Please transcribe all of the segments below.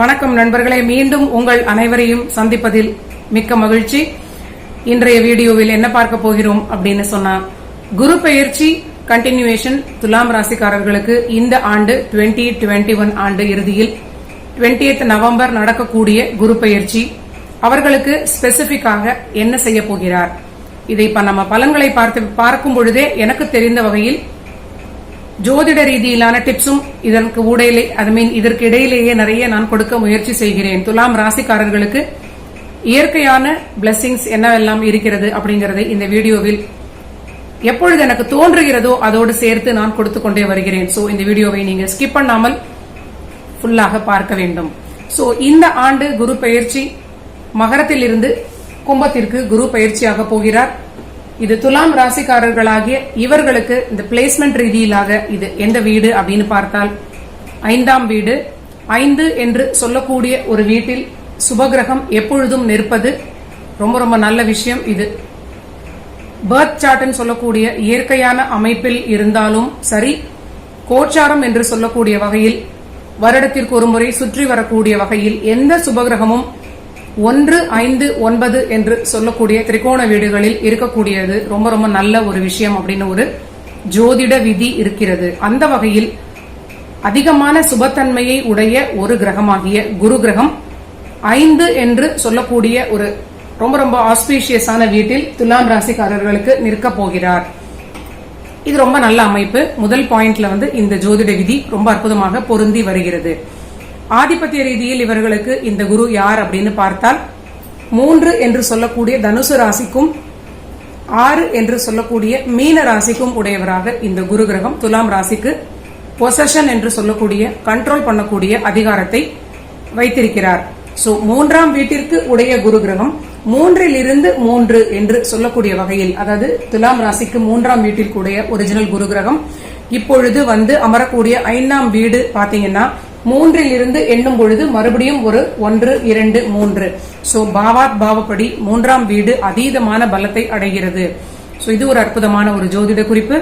வணக்கம் நண்பர்களே மீண்டும் உங்கள் அனைவரையும் சந்திப்பதில் மிக்க மகிழ்ச்சி. இன்றைய வீடியோவில் என்ன பார்க்க போகிறோம் அப்படின்னு சொன்னா குரு பெயர்ச்சி கண்டினியூவேஷன் துலாம் ராசிக்காரர்களுக்கு இந்த ஆண்டு 2021 ஒன் ஆண்டு இறுதியில் 20th நவம்பர் நடக்கக்கூடிய குரு பெயர்ச்சி. அவர்களுக்கு ஸ்பெசிபிக்காக என்ன செய்ய போகிறார்? இதை இப்ப நம்ம பலன்களை பார்த்து பார்க்கும் பொழுதே எனக்கு தெரிந்த வகையில் ஜோதிட ரீதியிலான டிப்ஸும் இதற்கு ஊடையிலே ஐ மீன் இதற்கு இடையிலேயே நிறைய நான் கொடுக்க முயற்சி செய்கிறேன். துலாம் ராசிக்காரர்களுக்கு இயற்கையான பிளெஸிங்ஸ் என்னவெல்லாம் இருக்கிறது அப்படிங்கறதை இந்த வீடியோவில் எப்பொழுது எனக்கு தோன்றுகிறதோ அதோடு சேர்த்து நான் கொடுத்து கொண்டே வருகிறேன். சோ இந்த வீடியோவை நீங்க ஸ்கிப் பண்ணாமல் ஃபுல்லாக பார்க்க வேண்டும். சோ இந்த ஆண்டு குரு பயிற்சி மகரத்தில் இருந்து கும்பத்திற்கு குரு பயிற்சியாக போகிறார். இது துலாம் ராசிக்காரர்களாகிய இவர்களுக்கு இந்த பிளேஸ்மெண்ட் ரீதியிலாக இது எந்த வீடு அப்படின்னு பார்த்தால் ஐந்தாம் வீடு ஐந்து என்று சொல்லக்கூடிய ஒரு வீட்டில் சுபகிரகம் எப்பொழுதும் நிற்பது ரொம்ப ரொம்ப நல்ல விஷயம் இது. பர்த் சார்ட்னு சொல்லக்கூடிய இயற்கையான அமைப்பில் இருந்தாலும் சரி கோச்சாரம் என்று சொல்லக்கூடிய வகையில் வருடத்திற்கு ஒரு முறை சுற்றி வரக்கூடிய வகையில் எந்த சுபகிரகமும் ஒன்று ஐந்து ஒன்பது என்று சொல்லக்கூடிய திரிகோண வீடுகளில் இருக்கக்கூடியது ரொம்ப ரொம்ப நல்ல ஒரு விஷயம் அப்படின்னு ஒரு ஜோதிட விதி இருக்கிறது. அந்த வகையில் அதிகமான சுபத்தன்மையை உடைய ஒரு கிரகமாகிய குரு கிரகம் ஐந்து என்று சொல்லக்கூடிய ஒரு ரொம்ப ரொம்ப ஆஸ்பீஷியஸான வீட்டில் துலாம் ராசிக்காரர்களுக்கு நிற்க போகிறார். இது ரொம்ப நல்ல அமைப்பு. முதல் பாயிண்ட்ல வந்து இந்த ஜோதிட விதி ரொம்ப அற்புதமாக பொருந்தி வருகிறது. ஆதிபத்திய ரீதியில் இவர்களுக்கு இந்த குரு யார் அப்படின்னு பார்த்தால் மூன்று என்று சொல்லக்கூடிய தனுசு ராசிக்கும் ஆறு என்று சொல்லக்கூடிய மீன ராசிக்கும் உடையவராக இந்த குரு கிரகம் துலாம் ராசிக்கு பொசஷன் என்று சொல்லக்கூடிய கண்ட்ரோல் பண்ணக்கூடிய அதிகாரத்தை வைத்திருக்கிறார். சோ மூன்றாம் வீட்டிற்கு உடைய குரு கிரகம் மூன்றில் இருந்து மூன்று என்று சொல்லக்கூடிய வகையில் அதாவது துலாம் ராசிக்கு மூன்றாம் வீட்டிற்கு உடைய ஒரிஜினல் குரு கிரகம் இப்பொழுது வந்து அமரக்கூடிய ஐந்தாம் வீடு பாத்தீங்கன்னா மூன்றில் இருந்து எண்ணும் பொழுது மறுபடியும் ஒரு ஒன்று இரண்டு மூன்று. சோ பாவாத் பாவப்படி மூன்றாம் வீடு அதீதமான பலத்தை அடைகிறது. சோ இது ஒரு அற்புதமான ஒரு ஜோதிட குறிப்பு.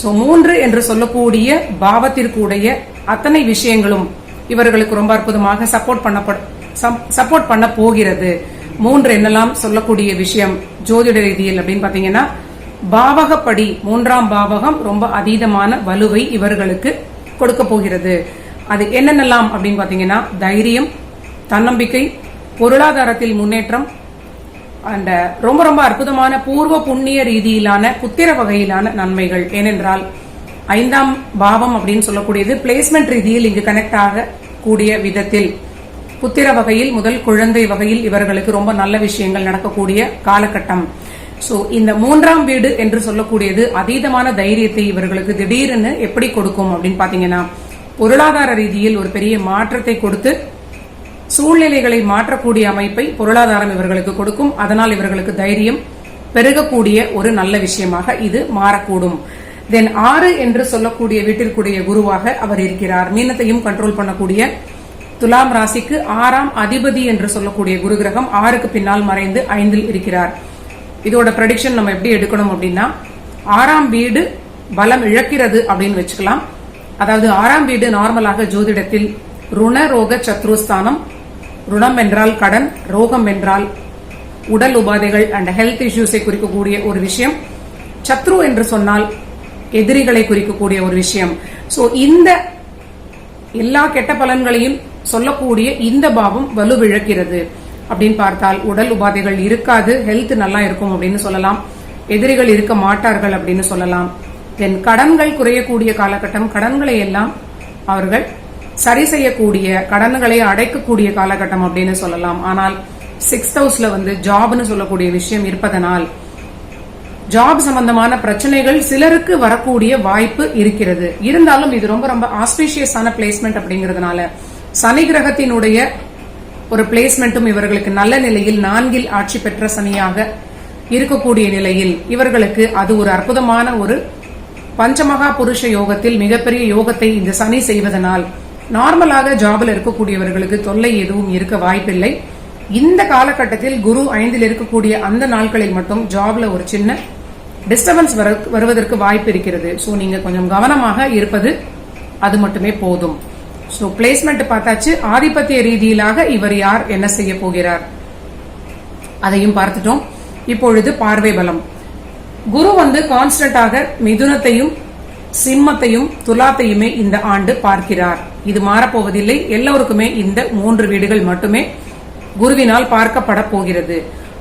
சோ மூன்று என்று சொல்லக்கூடிய பாவத்திற்குடைய அத்தனை விஷயங்களும் இவர்களுக்கு ரொம்ப அற்புதமாக சப்போர்ட் பண்ண சப்போர்ட் பண்ண போகிறது. மூன்று என்னெல்லாம் சொல்லக்கூடிய விஷயம் ஜோதிட ரீதியில் அப்படின்னு பாத்தீங்கன்னா பாவகப்படி மூன்றாம் பாவகம் ரொம்ப அதீதமான வலுவை இவர்களுக்கு கொடுக்க போகிறது. அது என்னென்னலாம் அப்படின்னு பார்த்தீங்கன்னா தைரியம் தன்னம்பிக்கை பொருளாதாரத்தில் முன்னேற்றம் அண்ட் ரொம்ப ரொம்ப அற்புதமான பூர்வ புண்ணிய ரீதியிலான புத்திர வகையிலான நன்மைகள். ஏனென்றால் ஐந்தாம் பாவம் அப்படின்னு சொல்லக்கூடியது பிளேஸ்மெண்ட் ரீதியில் இங்கு கனெக்ட் ஆக கூடிய விதத்தில். புத்திர வகையில் முதல் குழந்தை வகையில் இவர்களுக்கு ரொம்ப நல்ல விஷயங்கள் நடக்கக்கூடிய காலகட்டம். ஸோ இந்த மூன்றாம் வீடு என்று சொல்லக்கூடியது அதீதமான தைரியத்தை இவர்களுக்கு திடீர்னு எப்படி கொடுக்கும் அப்படின்னு பாத்தீங்கன்னா பொருளாதார ரீதியில் ஒரு பெரிய மாற்றத்தை கொடுத்து சூழ்நிலைகளை மாற்றக்கூடிய அமைப்பை பொருளாதாரம் இவர்களுக்கு கொடுக்கும். அதனால் இவர்களுக்கு தைரியம் பெருகக்கூடிய ஒரு நல்ல விஷயமாக இது மாறக்கூடும். தென் ஆறு என்று சொல்லக்கூடிய வீட்டிற்குரிய குருவாக அவர் இருக்கிறார். மீனத்தையும் கண்ட்ரோல் பண்ணக்கூடிய துலாம் ராசிக்கு ஆறாம் அதிபதி என்று சொல்லக்கூடிய குரு கிரகம் ஆறுக்கு பின்னால் மறைந்து ஐந்தில் இருக்கிறார். இதோட ப்ரெடிக்ஷன் நம்ம எப்படி எடுக்கணும் அப்படின்னா ஆறாம் வீடு பலம் இழக்கிறது அப்படின்னு வச்சுக்கலாம். அதாவது ஆறாம் வீடு நார்மலாக ஜோதிடத்தில் ருண ரோக சத்ருஸ்தானம். ருணம் என்றால் கடன் ரோகம் என்றால் உடல் உபாதைகள் அண்ட் ஹெல்த் இஷ்யூஸை குறிக்கக்கூடிய ஒரு விஷயம். சத்ரு என்று சொன்னால் எதிரிகளை குறிக்கக்கூடிய ஒரு விஷயம். சோ இந்த எல்லா கெட்ட பலன்களையும் சொல்லக்கூடிய இந்த பாவம் வலுவிழக்கிறது. அப்படின்னு பார்த்தால் உடல் உபாதைகள் இருக்காது ஹெல்த் நல்லா இருக்கும் அப்படின்னு சொல்லலாம். எதிரிகள் இருக்க மாட்டார்கள் அப்படின்னு சொல்லலாம். தென் கடன்கள் குறையக்கூடிய காலகட்டம் கடன்களை எல்லாம் அவர்கள் சரி செய்யக்கூடிய கடன்களை அடைக்கக்கூடிய காலகட்டம் அப்படின்னு சொல்லலாம். ஆனால் சிக்ஸ்த் ஹவுஸ்ல வந்து ஜாப்னு சொல்லக்கூடிய விஷயம் இருப்பதனால் ஜாப் சம்பந்தமான பிரச்சனைகள் சிலருக்கு வரக்கூடிய வாய்ப்பு இருக்கிறது. இருந்தாலும் இது ரொம்ப ரொம்ப ஆஸ்பீஷியஸான பிளேஸ்மெண்ட் அப்படிங்கறதுனால சனி கிரகத்தினுடைய ஒரு பிளேஸ்மெண்ட்டும் இவர்களுக்கு நல்ல நிலையில் நான்கில் ஆட்சி பெற்ற சனியாக இருக்கக்கூடிய நிலையில் இவர்களுக்கு அது ஒரு அற்புதமான ஒரு பஞ்சமகா புருஷ யோகத்தில் மிகப்பெரிய யோகத்தை இந்த சனி செய்வதனால் நார்மலாக ஜாபில் இருக்கக்கூடியவர்களுக்கு தொல்லை எதுவும் இருக்க வாய்ப்பில்லை. இந்த காலகட்டத்தில் குரு ஐந்தில் இருக்கக்கூடிய அந்த நாட்களில் மட்டும் ஜாப்ல ஒரு சின்ன டிஸ்டர்பன்ஸ் வருவதற்கு வாய்ப்பு இருக்கிறது. ஸோ நீங்க கொஞ்சம் கவனமாக இருப்பது அது மட்டுமே போதும். ஸோ பிளேஸ்மெண்ட் பார்த்தாச்சு. ஆதிபத்திய ரீதியிலாக இவர் யார்? என்ன செய்ய போகிறார்? அதையும் பார்த்துட்டோம். இப்பொழுது பார்வை பலம். குரு வந்து கான்ஸ்டன்டாக மிதுனத்தையும் சிம்மத்தையும் துலாத்தையுமே இந்த ஆண்டு பார்க்கிறார். இது மாறப்போவதில்லை. எல்லோருக்குமே இந்த மூன்று வீடுகள் மட்டுமே குருவினால் பார்க்கப்பட போகிறது.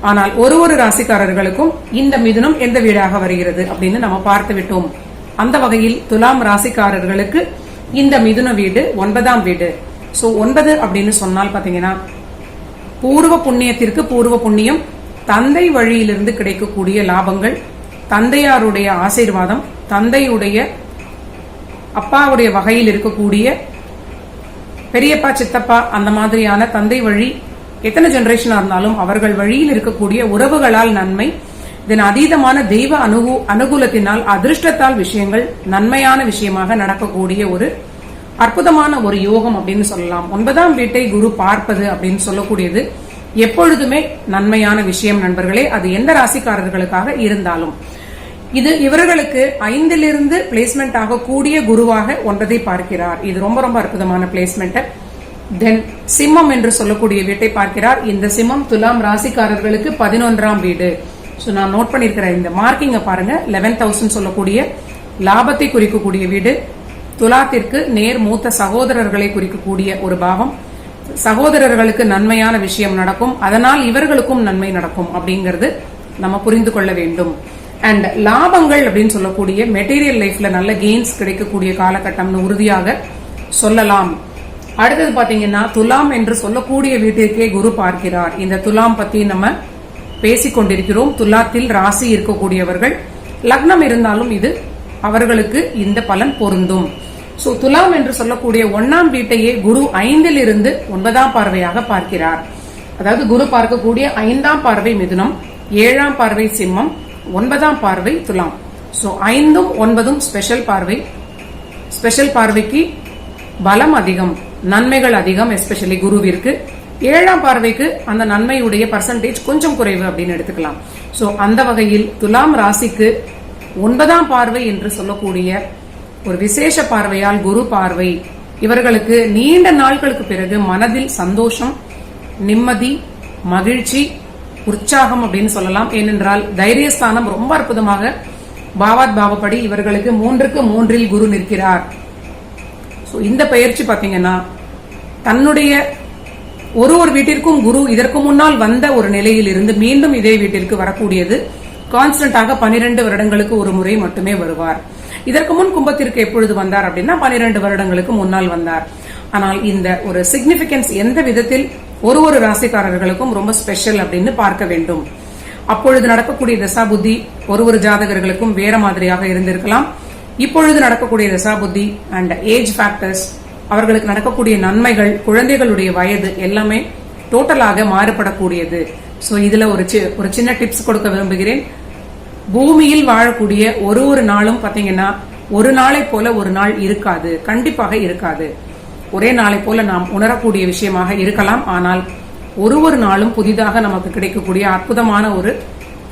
ஆனால் ஒரு ஒரு ராசிக்காரர்களுக்கும் இந்த மிதுனம் எந்த வீடாக வருகிறது அப்படின்னு நம்ம பார்த்து விட்டோம். அந்த வகையில் துலாம் ராசிக்காரர்களுக்கு இந்த மிதுன வீடு ஒன்பதாம் வீடு. சோ ஒன்பது அப்படின்னு சொன்னால் பாத்தீங்கன்னா பூர்வ புண்ணியத்திற்கு பூர்வ புண்ணியம் தந்தை வழியிலிருந்து கிடைக்கக்கூடிய லாபங்கள் தந்தையாருடைய ஆசீர்வாதம் தந்தையுடைய அப்பாவுடைய வகையில் இருக்கக்கூடிய பெரியப்பா சித்தப்பா அந்த மாதிரியான தந்தை வழி எத்தனை ஜெனரேஷனா இருந்தாலும் அவர்கள் வழியில் இருக்கக்கூடிய உறவுகளால் நன்மை இதன் அதீதமான தெய்வ அனுகு அனுகூலத்தினால் அதிர்ஷ்டத்தால் விஷயங்கள் நன்மையான விஷயமாக நடக்கக்கூடிய ஒரு அற்புதமான ஒரு யோகம் அப்படின்னு சொல்லலாம். ஒன்பதாம் வீட்டை குரு பார்ப்பது அப்படின்னு சொல்லக்கூடியது எப்பொழுதுமே நன்மையான விஷயம் நண்பர்களே. அது எந்த ராசிக்காரர்களுக்காக இருந்தாலும். இது இவர்களுக்கு ஐந்திலிருந்து பிளேஸ்மெண்ட் ஆகக்கூடிய குருவாக ஒன்றதை பார்க்கிறார். இது ரொம்ப ரொம்ப அற்புதமான பிளேஸ்மெண்ட் தென் சிம்மம் என்று சொல்லக்கூடிய வீட்டை பார்க்கிறார். இந்த சிம்மம் துலாம் ராசிக்காரர்களுக்கு பதினொன்றாம் வீடு. ஸோ நான் நோட் பண்ணியிருக்கிற இந்த மார்க்கிங்கை பாருங்க. லெவன் தௌசண்ட் சொல்லக்கூடிய லாபத்தை குறிக்கக்கூடிய வீடு. துலாத்திற்கு நேர் மூத்த சகோதரர்களை குறிக்கக்கூடிய ஒரு பாவம். சகோதரர்களுக்கு நன்மையான விஷயம் நடக்கும். அதனால் இவர்களுக்கும் நன்மை நடக்கும் அப்படிங்கிறது நம்ம புரிந்து கொள்ள வேண்டும். அண்ட் லாபங்கள் அப்படின்னு சொல்லக்கூடிய மெட்டீரியல் லைஃப்ல நல்ல கெயின்ஸ் கிடைக்கக்கூடிய காலகட்டம்னு உறுதியாக சொல்லலாம். அடுத்தது பாத்தீங்கன்னா துலாம் என்று சொல்லக்கூடிய வீட்டிற்கே குரு பார்க்கிறார். இந்த துலாம் பத்தி நம்ம பேசிக்கொண்டிருக்கிறோம் துலாத்தில் ராசி இருக்கக்கூடியவர்கள் லக்னம் இருந்தாலும் இது அவர்களுக்கு இந்த பலன் பொருந்தும். சோ துலாம் என்று சொல்லக்கூடிய ஒன்னாம் வீட்டையே குரு ஐந்தில் இருந்து ஒன்பதாம் பார்வையாக பார்க்கிறார். அதாவது குரு பார்க்கக்கூடிய ஐந்தாம் பார்வை மிதுனம் ஏழாம் பார்வை சிம்மம் ஒன்பதாம் பார்வை துலாம். ஸோ ஐந்தும் ஒன்பதும் ஸ்பெஷல் பார்வை. ஸ்பெஷல் பார்வைக்கு பலம் அதிகம் நன்மைகள் அதிகம் எஸ்பெஷலி குருவிற்கு. ஏழாம் பார்வைக்கு அந்த நன்மையுடைய பர்சன்டேஜ் கொஞ்சம் குறைவு அப்படின்னு எடுத்துக்கலாம். ஸோ அந்த வகையில் துலாம் ராசிக்கு ஒன்பதாம் பார்வை என்று சொல்லக்கூடிய ஒரு விசேஷ பார்வையால் குரு பார்வை. இவர்களுக்கு நீண்ட நாட்களுக்கு பிறகு மனதில் சந்தோஷம் நிம்மதி மகிழ்ச்சி உற்சாகம் அப்படின்னு சொல்லலாம். ஏனென்றால் தைரியஸ்தானம் ரொம்ப அற்புதமாக பாவாத் பாவப்படி இவர்களுக்கு மூன்றுக்கு மூன்றில் குரு நிற்கிறார். ஸோ இந்த பயிற்சி பார்த்தீங்கன்னா தன்னுடைய ஒரு ஒரு வீட்டிற்கும் குரு இதற்கு முன்னால் வந்த ஒரு நிலையில் இருந்து மீண்டும் இதே வீட்டிற்கு வரக்கூடியது. கான்ஸ்டன்டாக பனிரெண்டு வருடங்களுக்கு ஒரு முறை மட்டுமே வருவார். இதற்கு முன் கும்பத்திற்கு எப்பொழுது வந்தார் அப்படின்னா பனிரெண்டு வருடங்களுக்கு முன்னால் வந்தார். ஆனால் இந்த ஒரு சிக்னிபிகன்ஸ் எந்த விதத்தில் ஒரு ஒரு ராசிக்காரர்களுக்கும் ரொம்ப ஸ்பெஷல் அப்படின்னு பார்க்க வேண்டும். அப்பொழுது நடக்கக்கூடிய தசா புத்தி ஒரு ஒரு ஜாதகர்களுக்கும் வேற மாதிரியாக இருந்திருக்கலாம். இப்பொழுது நடக்கக்கூடிய தசா புத்தி அண்ட் ஏஜ் ஃபேக்டர்ஸ் அவர்களுக்கு நடக்கக்கூடிய நன்மைகள் குழந்தைகளுடைய வயது எல்லாமே டோட்டலாக மாறுபடக்கூடியது. ஸோ இதுல ஒரு சி- ஒரு சின்ன டிப்ஸ் கொடுக்க விரும்புகிறேன். பூமியில் வாழக்கூடிய ஒரு ஒரு நாளும் பாத்தீங்கன்னா ஒரு நாளை போல ஒரு நாள் இருக்காது. கண்டிப்பாக இருக்காது. ஒரே நாளை போல நாம் உணரக்கூடிய விஷயமாக இருக்கலாம். ஆனால் ஒரு ஒரு நாளும் புதிதாக நமக்கு கிடைக்கக்கூடிய அற்புதமான ஒரு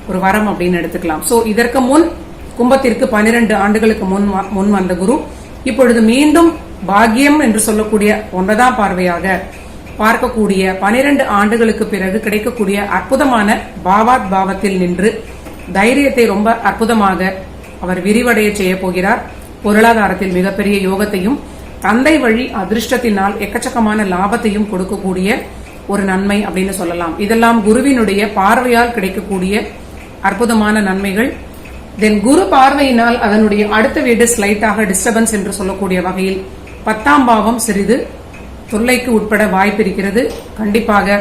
ஒரு வரம் அப்படின்னு எடுத்துக்கலாம். ஸோ இதற்கு முன் கும்பத்திற்கு பனிரெண்டு ஆண்டுகளுக்கு முன் முன் வந்த குரு இப்பொழுது மீண்டும் பாக்கியம் என்று சொல்லக்கூடிய ஒன்பதாம் பார்வையாக பார்க்கக்கூடிய பனிரெண்டு ஆண்டுகளுக்கு பிறகு கிடைக்கக்கூடிய அற்புதமான பாவாத் பாவத்தில் நின்று தைரியத்தை ரொம்ப அற்புதமாக அவர் விரிவடைய செய்ய போகிறார். பொருளாதாரத்தில் மிகப்பெரிய யோகத்தையும் தந்தை வழி அதிர்ஷ்டத்தினால் எக்கச்சக்கமான லாபத்தையும் கொடுக்கக்கூடிய ஒரு நன்மை அப்படின்னு சொல்லலாம். இதெல்லாம் குருவினுடைய பார்வையால் கிடைக்கக்கூடிய அற்புதமான நன்மைகள். தென் குரு பார்வையினால் அதனுடைய அடுத்த வீடு ஸ்லைட்டாக டிஸ்டர்பன்ஸ் என்று சொல்லக்கூடிய வகையில் பத்தாம் பாவம் சிறிது தொல்லைக்கு உட்பட வாய்ப்பு இருக்கிறது. கண்டிப்பாக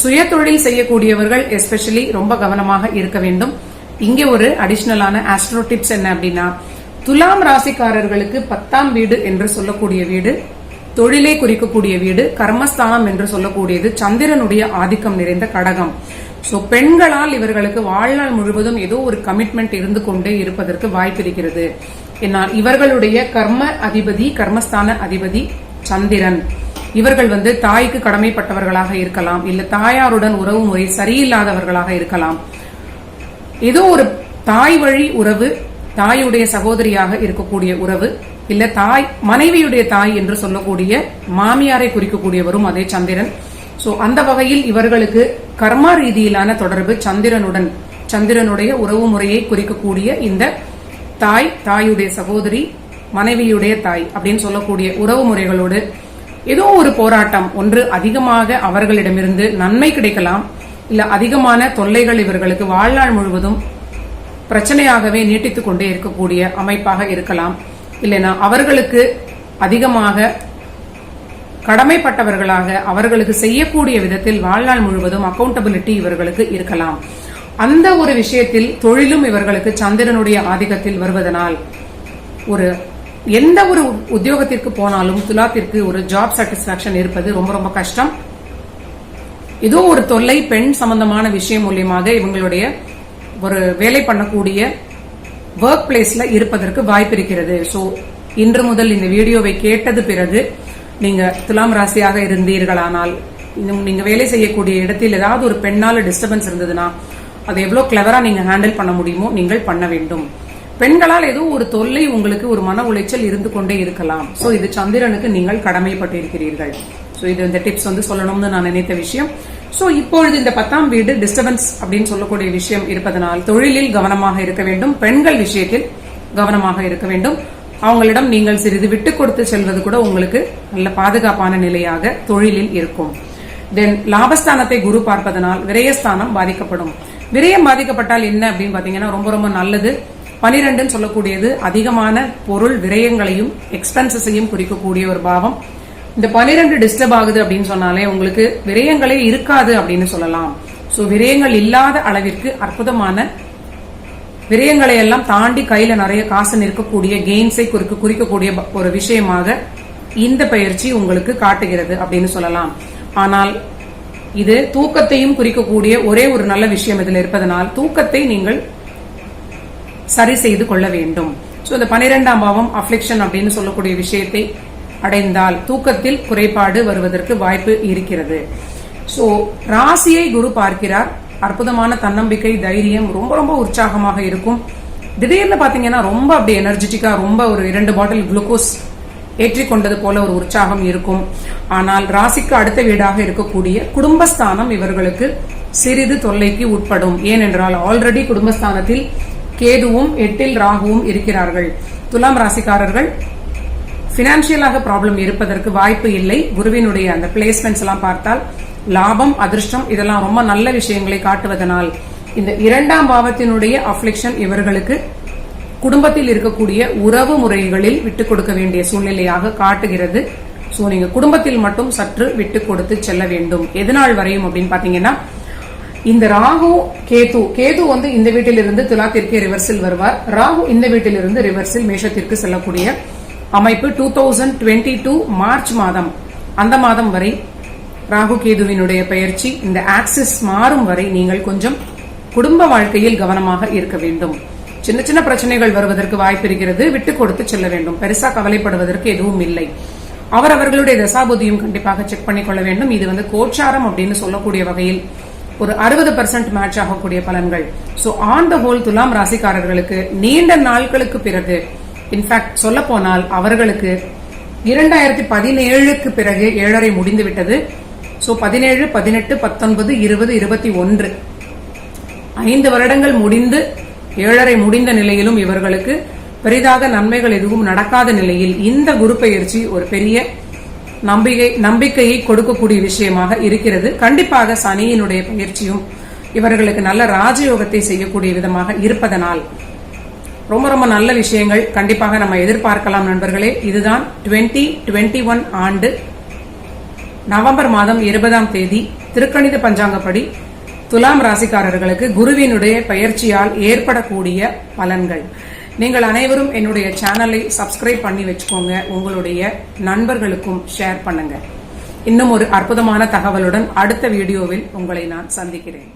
சுய தொழில் செய்யக்கூடியவர்கள் எஸ்பெஷலி ரொம்ப கவனமாக இருக்க வேண்டும். இங்கே ஒரு அடிஷ்னலான ஆஸ்ட்ரோ டிப்ஸ் என்ன அப்படின்னா துலாம் ராசிக்காரர்களுக்கு பத்தாம் வீடு என்று சொல்லக்கூடிய வீடு தொழிலை குறிக்கக்கூடிய வீடு கர்மஸ்தானம் என்று சொல்லக்கூடியது சந்திரனுடைய ஆதிக்கம் நிறைந்த கடகம். ஸோ பெண்களால் இவர்களுக்கு வாழ்நாள் முழுவதும் ஏதோ ஒரு கமிட்மெண்ட் இருந்து கொண்டே இருப்பதற்கு வாய்ப்பு இருக்கிறது. என்னால் இவர்களுடைய கர்ம அதிபதி கர்மஸ்தான அதிபதி சந்திரன். இவர்கள் வந்து தாய்க்கு கடமைப்பட்டவர்களாக இருக்கலாம் இல்ல தாயாருடன் உறவு முறை சரியில்லாதவர்களாக இருக்கலாம். ஏதோ ஒரு தாய் வழி உறவு தாயுடைய சகோதரியாக இருக்கக்கூடிய உறவு இல்ல தாய் மனைவியுடைய தாய் என்று சொல்லக்கூடிய மாமியாரை குறிக்கக்கூடியவரும் அதே சந்திரன். சோ அந்த வகையில் இவர்களுக்கு கர்மா ரீதியிலான தொடர்பு சந்திரனுடன் சந்திரனுடைய உறவு முறையை குறிக்கக்கூடிய இந்த தாய் தாயுடைய சகோதரி மனைவியுடைய தாய் அப்படின்னு சொல்லக்கூடிய உறவு முறைகளோடு ஏதோ ஒரு போராட்டம் ஒன்று அதிகமாக அவர்களிடமிருந்து நன்மை கிடைக்கலாம் இல்ல அதிகமான தொல்லைகள் இவர்களுக்கு வாழ்நாள் முழுவதும் பிரச்சனையாகவே நீட்டித்து கொண்டே இருக்கக்கூடிய அமைப்பாக இருக்கலாம். இல்லைனா அவர்களுக்கு அதிகமாக கடமைப்பட்டவர்களாக அவர்களுக்கு செய்யக்கூடிய விதத்தில் வாழ்நாள் முழுவதும் அக்கௌண்டபிலிட்டி இவர்களுக்கு இருக்கலாம். அந்த ஒரு விஷயத்தில் தொழிலும் இவர்களுக்கு சந்திரனுடைய ஆதிக்கத்தில் வருவதனால் ஒரு எந்த ஒரு உத்தியோகத்திற்கு போனாலும் துலாத்திற்கு ஒரு ஜாப் சாட்டிஸ்பாக்சன் இருப்பது ரொம்ப ரொம்ப கஷ்டம். ஏதோ ஒரு தொல்லை பெண் சம்பந்தமான விஷயம் மூலியமாக இவங்களுடைய ஒரு வேலை பண்ணக்கூடிய ஒர்க் பிளேஸ்ல இருப்பதற்கு வாய்ப்பு இருக்கிறது. ஸோ இன்று முதல் இந்த வீடியோவை கேட்டது பிறகு நீங்க துலாம் ராசியாக இருந்தீர்களானால் நீங்க வேலை செய்யக்கூடிய இடத்தில் ஏதாவது ஒரு பெண்ணால டிஸ்டர்பன்ஸ் இருந்ததுன்னா அதை எவ்வளவு கிளவரா நீங்க ஹேண்டில் பண்ண முடியுமோ நீங்கள் பண்ண வேண்டும். பெண்களால் ஏதோ ஒரு தொல்லை உங்களுக்கு ஒரு மன உளைச்சல் இருந்து கொண்டே இருக்கலாம். சோ இது சந்திரனுக்கு நீங்கள் கடமைப்பட்டிருக்கிறீர்கள். ஸோ சோ இது இந்த டிப்ஸ் வந்து சொல்லணும்னு நான் நினைத்த விஷயம். ஸோ இப்பொழுது இந்த பத்தாம் வீடு டிஸ்டர்பன்ஸ் அப்படின்னு சொல்லக்கூடிய விஷயம் இருப்பதனால் தொழிலில் கவனமாக இருக்க வேண்டும். பெண்கள் விஷயத்தில் கவனமாக இருக்க வேண்டும். அவங்களிடம் நீங்கள் சிறிது விட்டு கொடுத்து செல்வது கூட உங்களுக்கு நல்ல பாதுகாப்பான நிலையாக தொழிலில் இருக்கும். தென் லாபஸ்தானத்தை குரு பார்ப்பதனால் விரயஸ்தானம் பாதிக்கப்படும். விரயம் பாதிக்கப்பட்டால் என்ன அப்படின்னு பாத்தீங்கன்னா ரொம்ப ரொம்ப நல்லது. பனிரெண்டுன்னு சொல்லக்கூடியது அதிகமான பொருள் விரயங்களையும் எக்ஸ்பென்சஸையும் குறிக்கக்கூடிய ஒரு பாவம். இந்த பனிரெண்டு டிஸ்டர்ப் ஆகுது அப்படின்னு சொன்னாலே உங்களுக்கு விரயங்களே இருக்காது அப்படின்னு சொல்லலாம். சோ விரயங்கள் இல்லாத அளவிற்கு அற்புதமான விரயங்களை எல்லாம் தாண்டி கையில நிறைய காசு நிற்கக்கூடிய கெயின்ஸை குறிக்க குறிக்கக்கூடிய ஒரு விஷயமாக இந்த பயிற்சி உங்களுக்கு காட்டுகிறது அப்படின்னு சொல்லலாம். ஆனால் இது தூக்கத்தையும் குறிக்கக்கூடிய ஒரே ஒரு நல்ல விஷயம் இதில் இருப்பதனால் தூக்கத்தை நீங்கள் சரி செய்து கொள்ள வேண்டும். சோ இந்த பனிரெண்டாம் பாவம் அஃப்ளிக்ஷன் அப்படின்னு சொல்லக்கூடிய விஷயத்தை அடைந்தால் தூக்கத்தில் குறைபாடு வருவதற்கு வாய்ப்பு இருக்கிறது. ஸோ ராசியை குரு பார்க்கிறார். அற்புதமான தன்னம்பிக்கை தைரியம் ரொம்ப ரொம்ப உற்சாகமாக இருக்கும். திடீர்னு பார்த்தீங்கன்னா ரொம்ப அப்படி எனர்ஜெட்டிக்காக ரொம்ப ஒரு இரண்டு பாட்டில் குளுக்கோஸ் ஏற்றிக்கொண்டது போல ஒரு உற்சாகம் இருக்கும். ஆனால் ராசிக்கு அடுத்த வீடாக இருக்கக்கூடிய குடும்பஸ்தானம் இவர்களுக்கு சிறிது தொல்லைக்கு உட்படும். ஏனென்றால் ஆல்ரெடி குடும்பஸ்தானத்தில் கேதுவும் எட்டில் ராகுவும் இருக்கிறார்கள். துலாம் ராசிக்காரர்கள் பினான்சியலாக ப்ராப்ளம் இருப்பதற்கு வாய்ப்பு இல்லை. குருவினுடைய அந்த பிளேஸ்மெண்ட்ஸ் எல்லாம் பார்த்தால் லாபம் அதிர்ஷ்டம் இதெல்லாம் ரொம்ப நல்ல விஷயங்களை காட்டுவதனால் இந்த இரண்டாம் பாவத்தினுடைய அஃப்ளிக்ஷன் இவர்களுக்கு குடும்பத்தில் இருக்கக்கூடிய உறவு முறைகளில் விட்டுக் கொடுக்க வேண்டிய சூழ்நிலையாக காட்டுகிறது. சோ நீங்க குடும்பத்தில் மட்டும் சற்று விட்டு கொடுத்து செல்ல வேண்டும். எதனால் வரையும் அப்படின்னு பாத்தீங்கன்னா இந்த ராகு கேது கேது வந்து இந்த வீட்டிலிருந்து துலாத்திற்கு ரிவர்ஸில் வருவார். ராகு இந்த வீட்டிலிருந்து ரிவர்ஸில் மேஷத்திற்கு செல்லக்கூடிய அமைப்பு two thousand twenty two March மாதம். அந்த மாதம் வரை ராகு கேதுவினுடைய பயிற்சி இந்த ஆக்சிஸ் மாறும் வரை நீங்கள் கொஞ்சம் குடும்ப வாழ்க்கையில் கவனமாக இருக்க வேண்டும். சின்ன சின்ன பிரச்சனைகள் வருவதற்கு வாய்ப்பு இருக்கிறது. விட்டு கொடுத்து செல்ல வேண்டும். பெருசா கவலைப்படுவதற்கு எதுவும் இல்லை. அவர் அவர்களுடைய தசாபுதியும் கண்டிப்பாக செக் பண்ணிக்கொள்ள வேண்டும். இது வந்து கோச்சாரம் அப்படின்னு சொல்லக்கூடிய வகையில் ஒரு அறுபது பர்சன்ட் மேட்ச் ஆகக்கூடிய பலன்கள். சோ ஆன் த ஹோல் துலாம் ராசிக்காரர்களுக்கு நீண்ட நாட்களுக்கு பிறகு இன்ஃபேக்ட் சொல்ல போனால் அவர்களுக்கு இரண்டாயிரத்தி பதினேழுக்கு பிறகு ஏழரை முடிந்துவிட்டது. ஸோ பதினேழு பதினெட்டு பத்தொன்பது இருபது இருபத்தி ஒன்று. ஐந்து வருடங்கள் முடிந்து ஏழரை முடிந்த நிலையிலும் இவர்களுக்கு பெரிதாக நன்மைகள் எதுவும் நடக்காத நிலையில் இந்த குரு பயிற்சி ஒரு பெரிய நம்பிக்கை நம்பிக்கையை கொடுக்கக்கூடிய விஷயமாக இருக்கிறது. கண்டிப்பாக சனியினுடைய பயிற்சியும் இவர்களுக்கு நல்ல ராஜயோகத்தை செய்யக்கூடிய விதமாக இருப்பதனால். ரொம்ப ரொம்ப நல்ல விஷயங்கள் கண்டிப்பாக நம்ம எதிர்பார்க்கலாம் நண்பர்களே. இதுதான் டுவெண்ட்டி டுவெண்ட்டி ஒன் ஆண்டு நவம்பர் மாதம் இருபதாம் தேதி திருக்கணித பஞ்சாங்கப்படி துலாம் ராசிக்காரர்களுக்கு குருவினுடைய பயிற்சியால் ஏற்படக்கூடிய பலன்கள். நீங்கள் அனைவரும் என்னுடைய சேனலை சப்ஸ்கிரைப் பண்ணி வச்சுக்கோங்க. உங்களுடைய நண்பர்களுக்கும் ஷேர் பண்ணுங்க. இன்னும் ஒரு அற்புதமான தகவலுடன் அடுத்த வீடியோவில் உங்களை நான் சந்திக்கிறேன்.